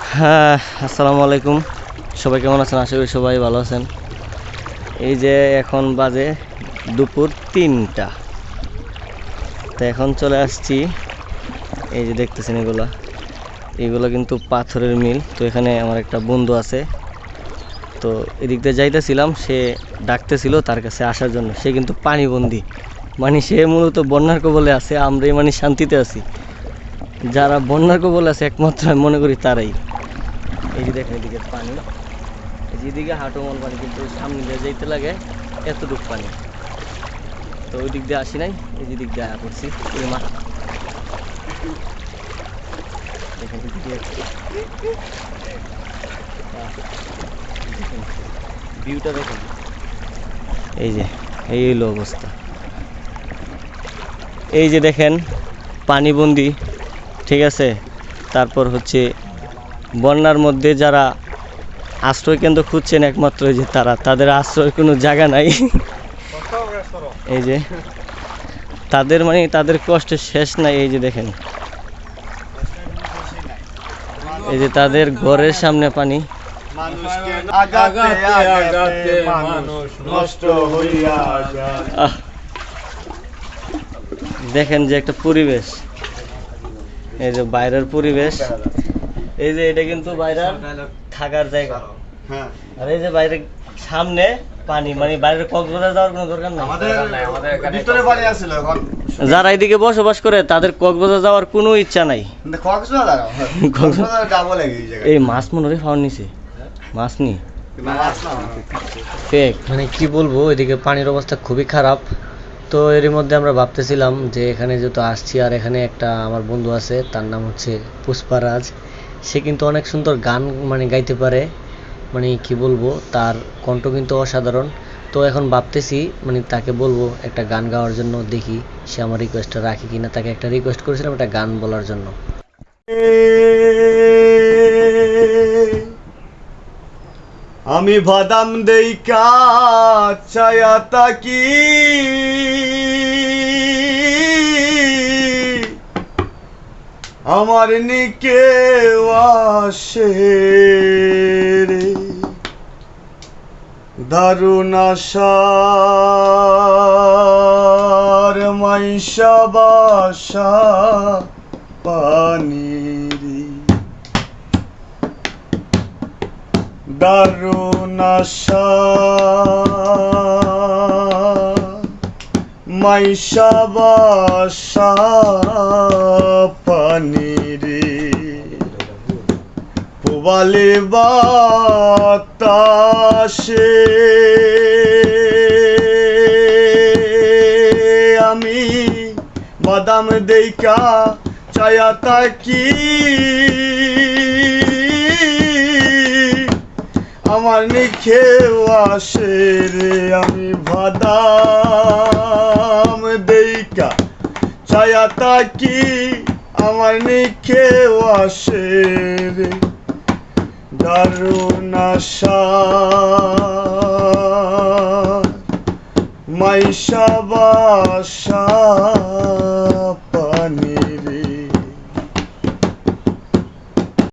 হ্যাঁ আসসালামু আলাইকুম। সবাই কেমন আছেন? আশা করি সবাই ভালো আছেন। এই যে এখন বাজে দুপুর তিনটা। তো এখন চলে আসছি। এই যে দেখতেছেন এগুলা। এগুলো কিন্তু পাথরের মিল। তো এখানে আমার একটা বন্ধু আছে। তো এদিক দিয়ে যাইতেছিলাম, সে ডাকতেছিল তার কাছে আসার জন্য। সে কিন্তু পানিবন্দি। মানে সে মূলত বন্যার কবলে আছে, আমরাই মানে শান্তিতে আছি। যারা বন্যার কবল আছে, একমাত্র আমি মনে করি তারাই। এই যে দেখেন এদিকে পানি। এই যে এদিকে হাঁটুমল পানি, কিন্তু সামনে দিয়ে যাইতে লাগে এতটুকু পানি। তো ওই দিক দিয়ে আসি নাই, এই যে দিক দিয়ে আয়া পড়ছি, এই মা দেখেন ভিউটা দেখেন এই যে, এই হলো অবস্থা। এই যে দেখেন, পানিবন্দি। ঠিক আছে? তারপর হচ্ছে বন্যার মধ্যে যারা আশ্রয় কেন্দ্র খুঁজছেন একমাত্র এই যে তারা তাদের আশ্রয় কোনো জায়গা নাই। এই যে তাদের মানে তাদের কষ্টের শেষ নাই এই যে দেখেন। এই যে তাদের ঘরের সামনে পানি। দেখেন যে একটা পরিবেশ। এই যে বাইরের পরিবেশ। এই যে এটা কিন্তু বাইরের থাকার জায়গা। হ্যাঁ। আর এই যে বাইরে সামনে পানি মানে বাইরে কক্সবাজার যাওয়ার কোনো দরকার নেই? আমাদের ভিতরে বাড়ি আছিল এখন। যারা এদিকে বসবাস করে তাদের কক্সবাজার যাওয়ার কোনো ইচ্ছা নাই। কক্সবাজার কক্সবাজার যাব লাগে এই মাছ মনে হয় খাওয়ার নিছে। মাছ নি? মানে কি বলব এদিকে পানির অবস্থা খুবই খারাপ। তো এরই মধ্যে আমরা ভাবতেছিলাম যে এখানে যেহেতু আসছি আর এখানে একটা আমার বন্ধু আছে, তার নাম হচ্ছে পুষ্পারাজ সে কিন্তু অনেক সুন্দর গান মানে গাইতে পারে মানে কি বলব, তার কণ্ঠ কিন্তু অসাধারণ। তো এখন ভাবতেছি মানে তাকে বলব একটা গান গাওয়ার জন্য দেখি সে আমার রিকোয়েস্টটা রাখে কিনা। তাকে একটা রিকোয়েস্ট করেছিলাম একটা গান বলার জন্য। আমি বাদাম দেই কাছায়া তাকি। আমার নিকে আসে রে। দারুণ আশার মাইশা বাসা পানিরি দারুণ আশা। মাইশা বাসা পানিরি। পুবালে বাতাসে। আমি বাদাম দেইকা চায়া তাকি। আমার নিখেও আসে রে, আমি বাদাম দেইকা। ছায়া তাকি আমার নিখেও আসে রে। দারুণ আশা মাইশা বাসা।